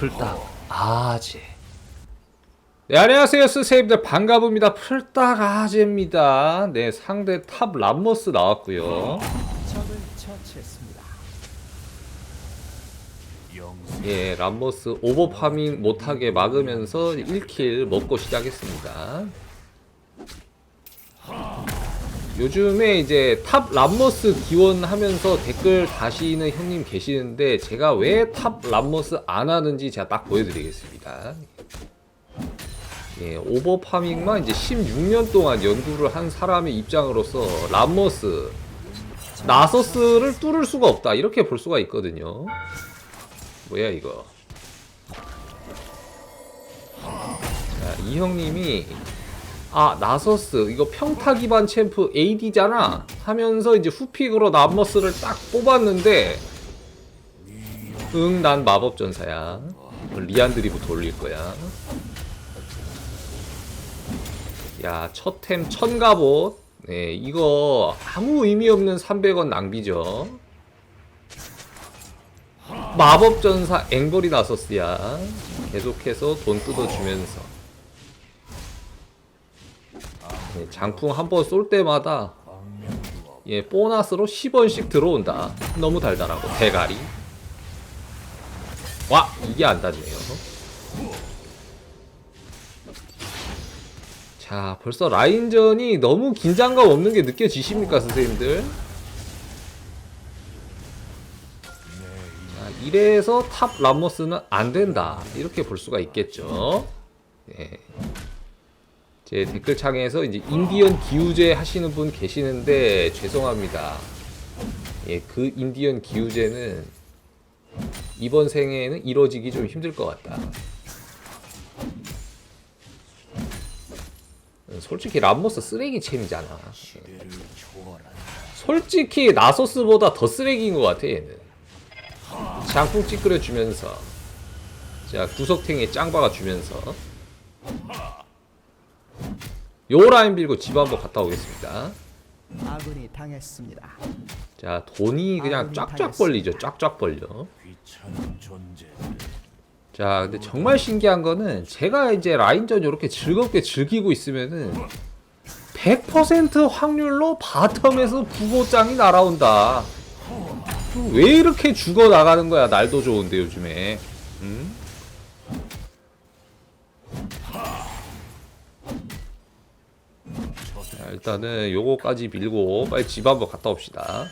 풀딱 아재. 네 안녕하세요. 스세입니다. 반가봅니다. 풀딱 아재입니다. 네 상대 탑 람머스 나왔고요. 예 람머스 오버파밍 못하게 막으면서 1킬 먹고 시작했습니다 요즘에 이제 탑 람머스 기원하면서 댓글 다시는 형님 계시는데 제가 왜 탑 람머스 안 하는지 제가 딱 보여드리겠습니다. 예, 오버파밍만 이제 16년 동안 연구를 한 사람의 입장으로서 람머스 나서스를 뚫을 수가 없다 이렇게 볼 수가 있거든요. 뭐야 이거? 자, 이 형님이 아 나서스. 이거 평타 기반 챔프 AD잖아. 하면서 이제 후픽으로 람머스를 딱 뽑았는데 응 난 마법 전사야. 리안 드리부터 올릴 거야. 야 첫템 천갑옷 네 이거 아무 의미 없는 300원 낭비죠. 마법 전사 앵벌이 나서스야. 계속해서 돈 뜯어주면서 예, 장풍 한 번 쏠 때마다 예 보너스로 10원씩 들어온다. 너무 달달하고 대가리. 와 이게 안 닿네요. 자 벌써 라인전이 너무 긴장감 없는 게 느껴지십니까 선생님들? 자, 이래서 탑 람머스는 안 된다 이렇게 볼 수가 있겠죠. 예. 제 댓글창에서 이제 인디언 기우제 하시는 분 계시는데 죄송합니다. 예, 그 인디언 기우제는 이번 생에는 이루어지기 좀 힘들 것 같다. 솔직히 람모스 쓰레기 챔이잖아. 솔직히 나소스보다 더 쓰레기인 것 같아 얘는. 장풍 찌끄려 주면서, 자 구석탱이에 짱 박아 주면서. 요 라인 빌고 집 한번 갔다 오겠습니다. 아군이 당했습니다. 자, 돈이 그냥 쫙쫙 벌리죠. 쫙쫙 벌려. 자, 근데 정말 신기한 거는 제가 이제 라인전 이렇게 즐겁게 즐기고 있으면은 100% 확률로 바텀에서 부고장이 날아온다. 왜 이렇게 죽어 나가는 거야? 날도 좋은데 요즘에. 일단은 요거까지 밀고 빨리 집 한번 갔다 옵시다.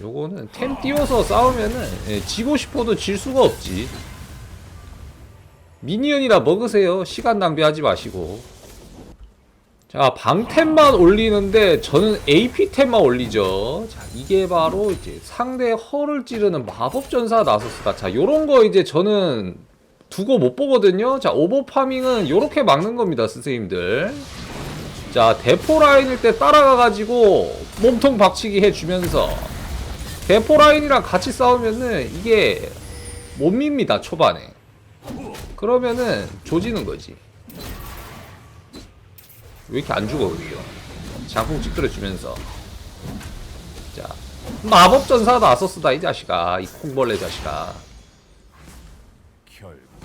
요거는 템 띄워서 싸우면은 예, 지고 싶어도 질 수가 없지. 미니언이라 먹으세요. 시간 낭비하지 마시고. 자, 방템만 올리는데 저는 AP템만 올리죠. 자, 이게 바로 이제 상대 허를 찌르는 마법 전사 나서스다. 자, 요런 거 이제 저는 두고 못 보거든요. 자, 오버파밍은 요렇게 막는 겁니다, 선생님들. 자, 대포 라인일 때 따라가가지고 몸통 박치기 해주면서 대포 라인이랑 같이 싸우면은 이게 못 밉니다, 초반에. 그러면은 조지는 거지. 왜 이렇게 안 죽어, 그게요? 장풍 찌끄러 주면서. 자, 마법전사 나서스다, 이 자식아. 이 콩벌레 자식아.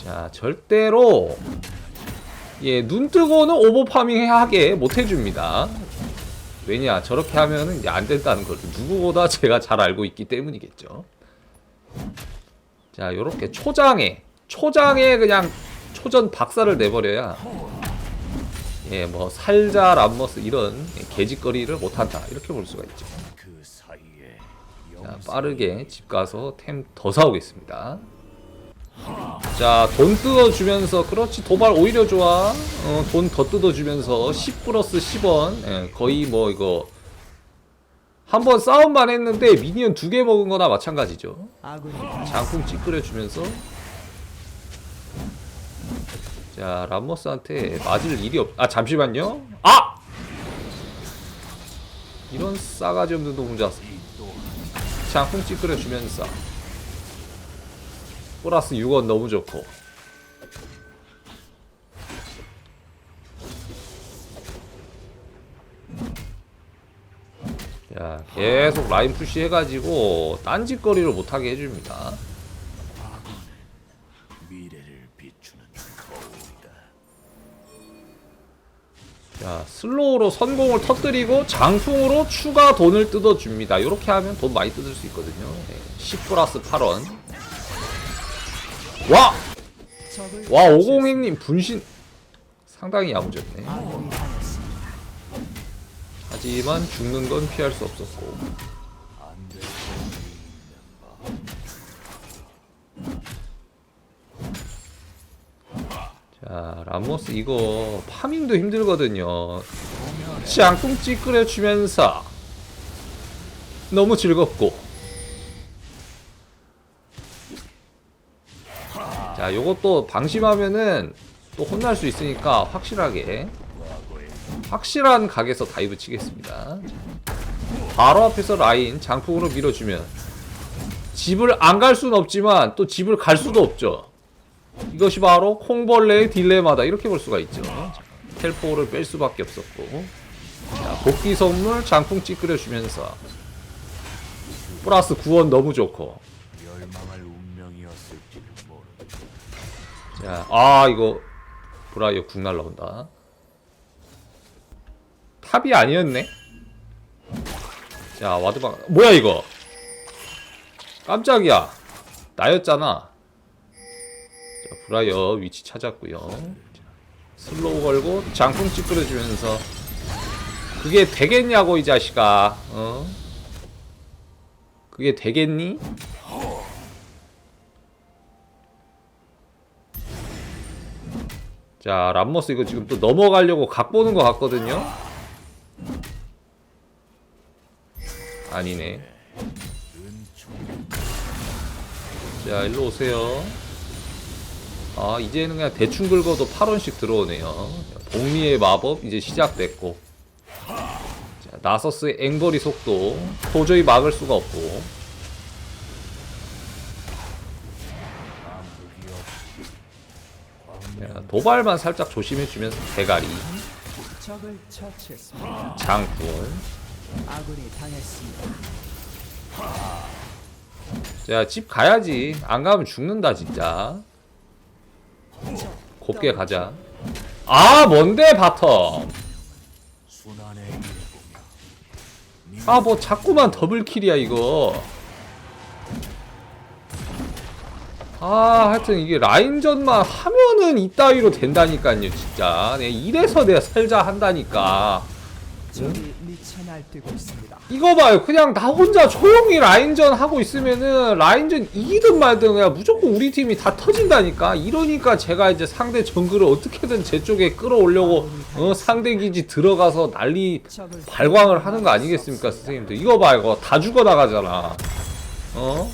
결 자, 절대로 예, 눈 뜨고는 오버파밍 하게 못 해줍니다. 왜냐, 저렇게 하면은 이제 안 된다는 걸 누구보다 제가 잘 알고 있기 때문이겠죠. 자, 요렇게 초장에, 초장에 그냥 초전 박살을 내버려야 예, 뭐 살자 람머스 이런 개짓거리를 못한다 이렇게 볼 수가 있죠. 자, 빠르게 집 가서 템 더 사오겠습니다. 자, 돈 뜯어주면서, 그렇지, 도발 오히려 좋아. 어, 돈 더 뜯어주면서, 10 플러스 10원. 예, 거의 뭐, 이거. 한 번 싸움만 했는데, 미니언 두 개 먹은 거나 마찬가지죠. 장풍 찌끄려주면서. 자, 람머스한테 맞을 일이 없, 아, 잠시만요. 아! 이런 싸가지 없는 놈 혼자 장풍 찌끄려주면서. 플러스 6원 너무 좋고. 야자 계속 라인 푸시 해가지고 딴짓거리를 못하게 해줍니다. 자 슬로우로 선공을 터뜨리고 장풍으로 추가 돈을 뜯어줍니다. 이렇게 하면 돈 많이 뜯을 수 있거든요. 네, 10 플러스 8원 와! 와. 오공행님 분신 상당히 야무졌네. 하지만 죽는 건 피할 수 없었고 자 람모스 이거 파밍도 힘들거든요 짱꿍 찌끄려주면서 너무 즐겁고 자 요것도 방심하면은 또 혼날 수 있으니까 확실하게. 확실한 각에서 다이브 치겠습니다. 자, 바로 앞에서 라인 장풍으로 밀어주면 집을 안 갈 수는 없지만 또 집을 갈 수도 없죠. 이것이 바로 콩벌레의 딜레마다. 이렇게 볼 수가 있죠. 자, 텔포를 뺄 수밖에 없었고. 자, 복귀 선물 장풍 찌끄려주면서. 플러스 9원 너무 좋고 멸망할 운명이었을지를 모른다. 자, 아 이거 브라이어 궁 날라온다. 탑이 아니었네. 자 와드방 뭐야 이거? 깜짝이야. 나였잖아. 자 브라이어 위치 찾았고요. 자, 슬로우 걸고 장풍 찌끄러주면서 그게 되겠냐고 이 자식아. 어? 그게 되겠니? 자 람머스 이거 지금 또 넘어가려고 각 보는 것 같거든요. 아니네. 자 일로 오세요. 아 이제는 그냥 대충 긁어도 8원씩 들어오네요. 복리의 마법 이제 시작됐고. 자 나서스의 앵거리 속도. 도저히 막을 수가 없고 아무리 없이 자, 도발만 살짝 조심해주면서 대가리 적을 처치했습니다. 장풍 아군이 당했습니다. 자집 가야지. 안 가면 죽는다 진짜. 곱게 가자. 아 뭔데 바텀? 아 뭐 자꾸만 더블킬이야 이거 아 하여튼 이게 라인전만 하면은 이따위로 된다니까요 진짜. 내 이래서 내가 살자 한다니까. 적이 미쳐 날뛰고 있습니다. 이거 봐요. 그냥 나 혼자 조용히 라인전 하고 있으면은 라인전 이기든 말든 그냥 무조건 우리 팀이 다 터진다니까. 이러니까 제가 이제 상대 정글을 어떻게든 제 쪽에 끌어올려고 어, 상대 기지 들어가서 난리 발광을 하는 거 아니겠습니까 선생님들? 이거 봐 이거. 다 죽어나가잖아. 어?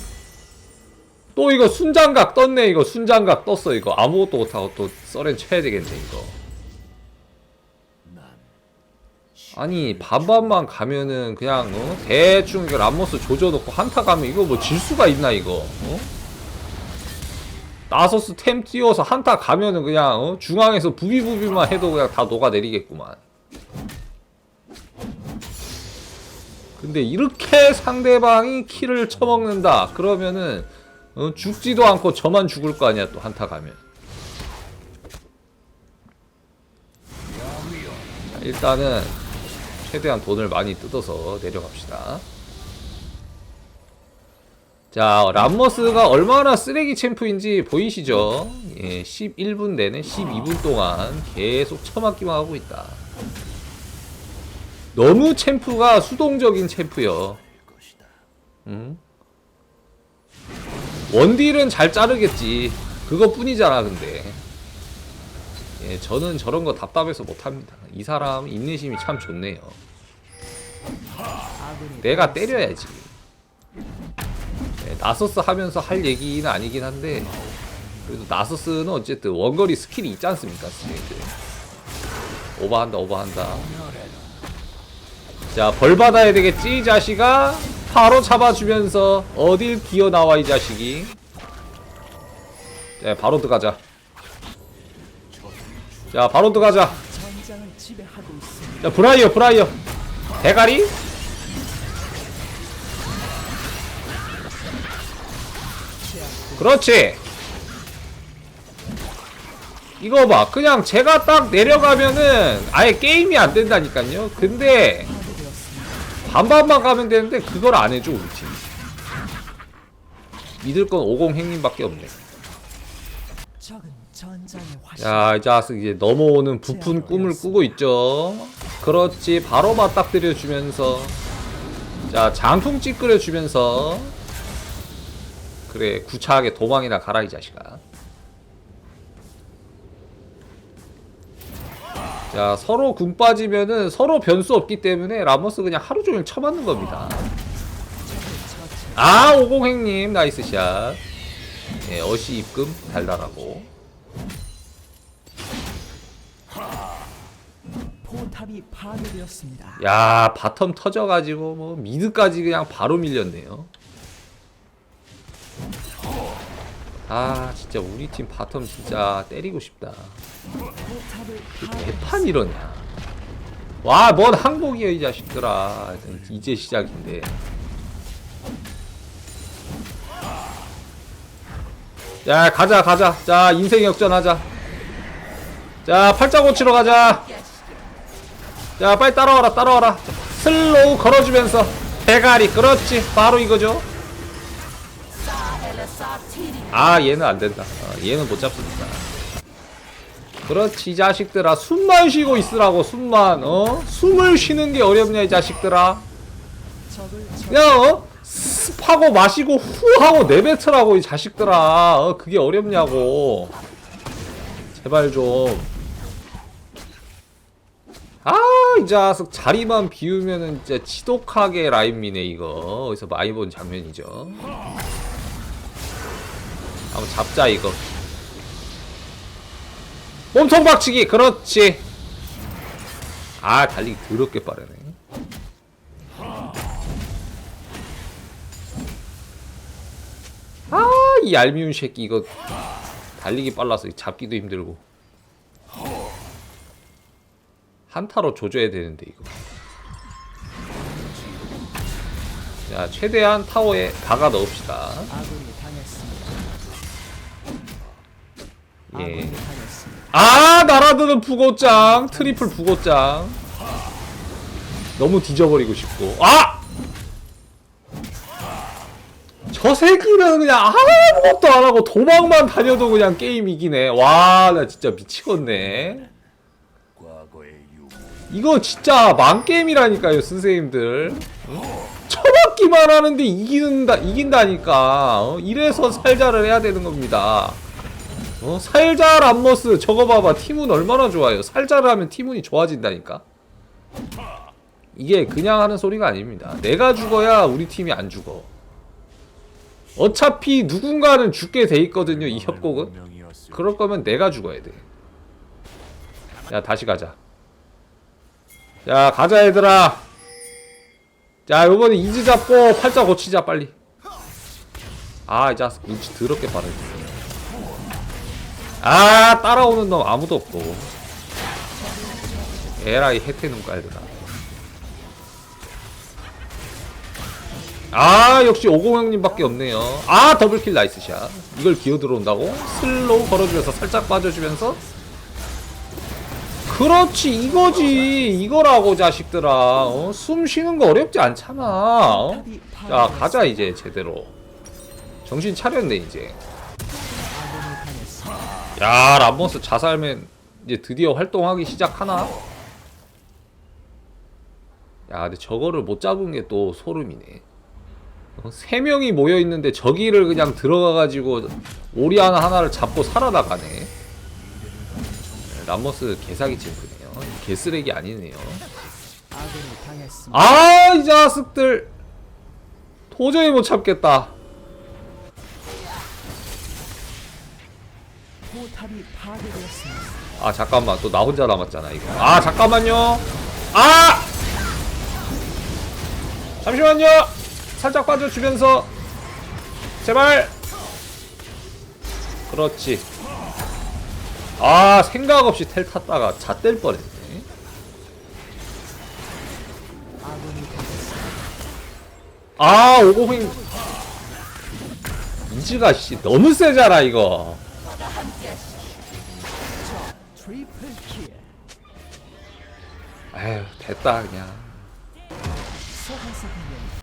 또 이거 순장각 떴네 이거 순장각 떴어 이거 아무것도 못하고 또 썰엔 쳐야 되겠네 이거 난 아니 반반만 가면은 그냥 어? 대충 이거 람모스 조져놓고 한타 가면 이거 뭐 질 수가 있나 이거 어? 나서스 템 띄워서 한타 가면은 그냥 어? 중앙에서 부비부비만 해도 그냥 다 녹아내리겠구만 근데 이렇게 상대방이 키를 쳐먹는다 그러면은 어? 죽지도 않고 저만 죽을 거 아니야 또 한타 가면 자, 일단은 최대한 돈을 많이 뜯어서 내려갑시다. 자, 람머스가 얼마나 쓰레기 챔프인지 보이시죠? 예, 11분 내내 12분 동안 계속 처맞기만 하고 있다. 너무 챔프가 수동적인 챔프요. 응? 원딜은 잘 자르겠지. 그것뿐이잖아, 근데. 예, 저는 저런 거 답답해서 못합니다. 이 사람 인내심이 참 좋네요. 내가 때려야지. 네, 나서스 하면서 할 얘기는 아니긴 한데 그래도 나서스는 어쨌든 원거리 스킬이 있지 않습니까, 스네이드. 오버한다, 오버한다. 자, 벌 받아야 되겠지, 이 자식아. 바로 잡아주면서 어딜 기어 나와 이 자식이? 네, 자 바로 들어가자. 자 바로 들어가자. 자 브라이어 브라이어. 대가리? 그렇지. 이거 봐 그냥 제가 딱 내려가면은 아예 게임이 안된다니깐요. 근데 반반만 가면 되는데 그걸 안 해줘 우리 팀 믿을 건50 행님밖에 없네. 야, 이 자식 이제 넘어오는 부푼 꿈을 꾸고 있죠. 그렇지, 바로 맞닥뜨려 주면서, 자, 장풍 찌끄려 주면서, 그래, 구차하게 도망이나 가라 이 자식아. 자, 서로 군 빠지면은 서로 변수 없기 때문에 라모스 그냥 하루 종일 쳐맞는 겁니다. 아, 오공행님 나이스 샷. 예, 어시 입금 달달하고. 포탑이 파괴되었습니다. 야 바텀 터져가지고 뭐 미드까지 그냥 바로 밀렸네요. 아 진짜 우리 팀 바텀 진짜 때리고 싶다. 대판 이러냐? 와 뭔 항복이야 이 자식들아. 이제 시작인데. 야 가자 가자. 자 인생 역전하자. 자 팔자 고치러 가자. 자 빨리 따라와라 따라와라 자, 슬로우 걸어주면서 대가리 그렇지 바로 이거죠 아 얘는 안된다. 어, 얘는 못 잡습니다. 그렇지 이 자식들아. 숨만 쉬고 있으라고 숨만 어? 숨을 쉬는 게 어렵냐 이 자식들아. 그냥 어? 습하고 마시고 후 하고 내뱉으라고 이 자식들아. 어 그게 어렵냐고. 제발 좀. 아, 이 자식 자리만 비우면은 진짜 지독하게 라인 미네 이거. 어디서 많이 본 장면이죠. 한번 잡자 이거. 몸통 박치기, 그렇지. 아, 달리기 더럽게 빠르네. 아, 이 얄미운 새끼 이거 달리기 빨라서 잡기도 힘들고. 한타로 조져야 되는데 이거. 자 최대한 타워에 박아 넣읍시다. 예. 아 날아드는 부고짱 트리플 부고짱. 너무 뒤져버리고 싶고 아! 저 새끼는 그냥 아무것도 안 하고 도망만 다녀도 그냥 게임 이기네. 와 나 진짜 미치겠네. 이거 진짜 망게임이라니까요 선생님들 응? 처맞기만 하는데 이긴다, 이긴다니까 어? 이래서 살자를 해야 되는 겁니다 어? 살자 람머스 저거 봐봐 팀운 얼마나 좋아요 살자를 하면 팀운이 좋아진다니까 이게 그냥 하는 소리가 아닙니다 내가 죽어야 우리 팀이 안 죽어 어차피 누군가는 죽게 돼 있거든요 이 협곡은 그럴 거면 내가 죽어야 돼. 야, 다시 가자. 자, 가자, 얘들아. 자, 요번에 이즈 잡고 팔자 고치자, 빨리. 아, 이 자식 눈치 더럽게 빠르네. 아, 따라오는 놈 아무도 없고. 에라이 혜태 눈깔들아. 아 역시 오공형님밖에 없네요 아 더블킬 나이스샷 이걸 기어 들어온다고? 슬로우 걸어주면서 살짝 빠져주면서 그렇지 이거지 이거라고 자식들아 어? 숨 쉬는 거 어렵지 않잖아 어? 자. 가자 이제 제대로 정신 차렸네 이제. 야 람버스 자살맨 이제 드디어 활동하기 시작하나? 야 근데 저거를 못 잡은 게 또 소름이네. 어, 세 명이 모여 있는데 저기를 그냥 들어가가지고 오리아나 하나를 잡고 살아나가네. 람버스 개사기 챔프네요. 개쓰레기 아니네요. 아 이 자식들! 도저히 못 참겠다 아 잠깐만. 또 나 혼자 남았잖아 이거. 아 잠깐만요. 아! 잠시만요. 살짝 빠져주면서. 제발. 그렇지. 아 생각 없이 텔 탔다가 잣될 뻔했네. 아 오고행 이즈가 씨 너무 세잖아 이거. 에휴 됐다 그냥. 소환사 공격